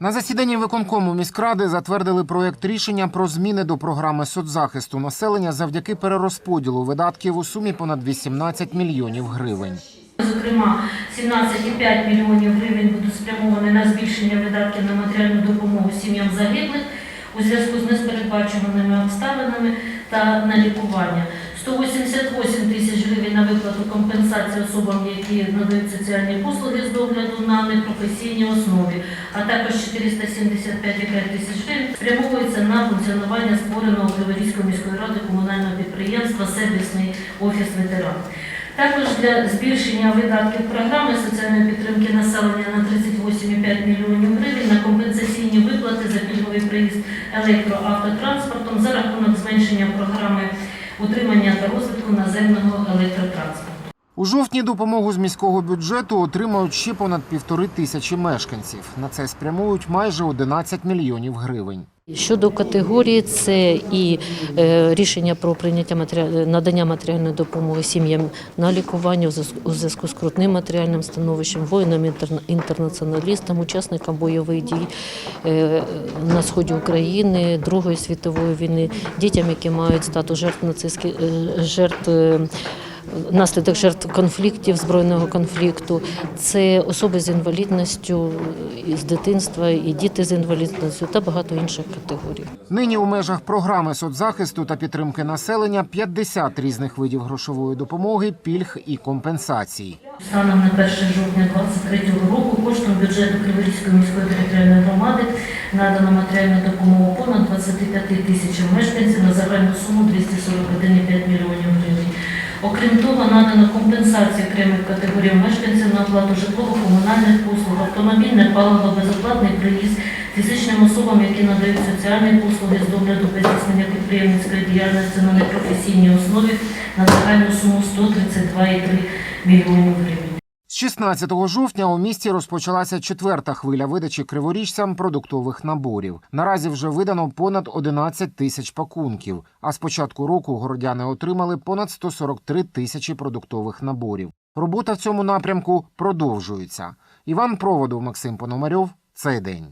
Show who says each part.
Speaker 1: На засіданні виконкому міськради затвердили проєкт рішення про зміни до програми соцзахисту населення завдяки перерозподілу видатків у сумі понад 18 мільйонів гривень.
Speaker 2: Зокрема, 17,5 мільйонів гривень будуть спрямовані на збільшення видатків на матеріальну допомогу сім'ям загиблих у зв'язку з неспередбачуваними обставинами та на лікування. 188 тисяч гривень на виплату компенсації особам, які надають соціальні послуги з догляду на непрофесійній основі, а також 475,5 тисяч гривень спрямовується на функціонування створеного Криворізької міської ради комунального підприємства Сервісний офіс ветеран. Також для збільшення видатків програми соціальної підтримки населення на 38,5 мільйонів гривень на компенсаційні виплати за пільговий проїзд електроавтотранспортом за рахунок зменшення програми утримання та розвитку наземного електротранспорту.
Speaker 1: У жовтні допомогу з міського бюджету отримають ще понад півтори тисячі мешканців. На це спрямують майже 11 мільйонів гривень.
Speaker 3: Щодо категорії, це і е, рішення про прийняття матеріал- надання матеріальної допомоги сім'ям на лікування у зв'язку- з крутним матеріальним становищем, воїнам інтерна- інтернаціоналістам, учасникам бойових дій е, на сході України, Другої світової війни, дітям, які мають статус жертв нацистських е, жертв. Наслідок жертв конфліктів, збройного конфлікту, це особи з інвалідністю з дитинства, і діти з інвалідністю та багато інших категорій.
Speaker 1: Нині у межах програми соцзахисту та підтримки населення 50 різних видів грошової допомоги, пільг і компенсацій.
Speaker 2: Станом на 1 жовтня 2023 року коштом бюджету Криворізької міської територіальної громади надано матеріальну допомогу понад 25 тисячам мешканців на загальну суму 241,5 мільйонів гривень. Окрім того, надано компенсацію окремих категорій мешканців на оплату житлово-комунальних послуг, автомобільне паливо, безоплатний приїзд фізичним особам, які надають соціальні послуги з догляду здійснення підприємницької діяльності на непрофесійній основі на загальну суму 132,3 мільйонів гривень.
Speaker 1: З 16 жовтня у місті розпочалася четверта хвиля видачі криворіжцям продуктових наборів. Наразі вже видано понад 11 тисяч пакунків. А з початку року городяни отримали понад 143 тисячі продуктових наборів. Робота в цьому напрямку продовжується. Іван Проводов, Максим Пономарьов. Цей день.